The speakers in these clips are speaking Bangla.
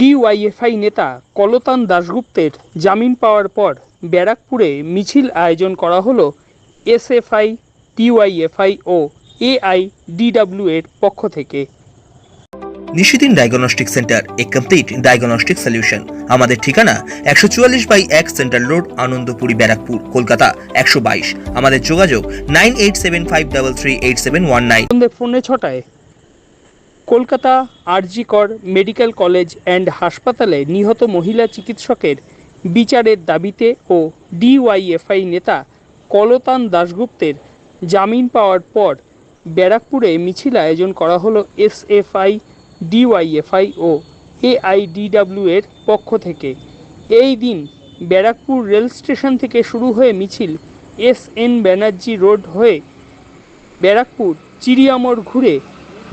ডিওয়াইএফআই নেতা কলতান দাশগুপ্তের জামিন পাওয়ার পর ব্যারাকপুরে মিছিল আয়োজন করা হলো এসএফআই ডিওয়াইএফআই ও এআইডিডব্লিউ এর পক্ষ থেকে। Nishidin diagnostic centre a complete diagnostic solution. আমাদের ঠিকানা একশো চুয়াল্লিশ বাই এক সেন্ট্রাল রোড আনন্দপুরি ব্যারাকপুর কলকাতা একশো বাইশ। আমাদের যোগাযোগ nine eight seven five double three eight seven one nine. পৌনে ছটায় কলকাতা আরজি কর মেডিকেল কলেজ অ্যান্ড হাসপাতালে নিহত মহিলা চিকিৎসকের বিচারের দাবিতে ও ডিওয়াইএফআই নেতা কলতান দাশগুপ্তের জামিন পাওয়ার পর ব্যারাকপুরে মিছিল আয়োজন করা হলো এসএফআই, ডিওয়াইএফআই ও এআইডিডব্লিউ এর পক্ষ থেকে। এই দিন ব্যারাকপুর রেল স্টেশন থেকে শুরু হয়ে মিছিল এস এন ব্যানার্জি রোড হয়ে ব্যারাকপুর, চিড়িয়ামোড় ঘুরে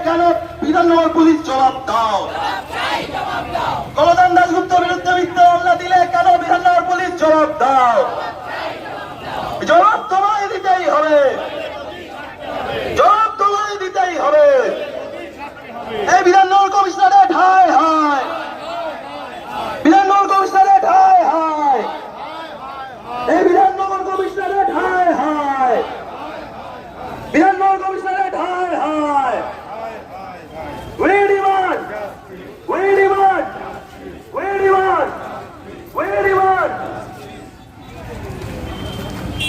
কেন? বিধাননগর পুলিশ জবাব দাও কলদান দাসগুপ্ত বিরুদ্ধে মিথ্যা মামলা দিলে কেন বিধাননগর পুলিশ জবাব দাও জবাব তোমায় দিতেই হবে জবাব তোমায় দিতেই হবে এই বিধাননগর কমিশনারেট হায় হায় বিধাননগর কমিশনারেট হায় হায় এই বিধাননগর কমিশনারেট হায় হায় বিধাননগর কমিশনারেট হায় হায় We demand We demand! We demand! We demand!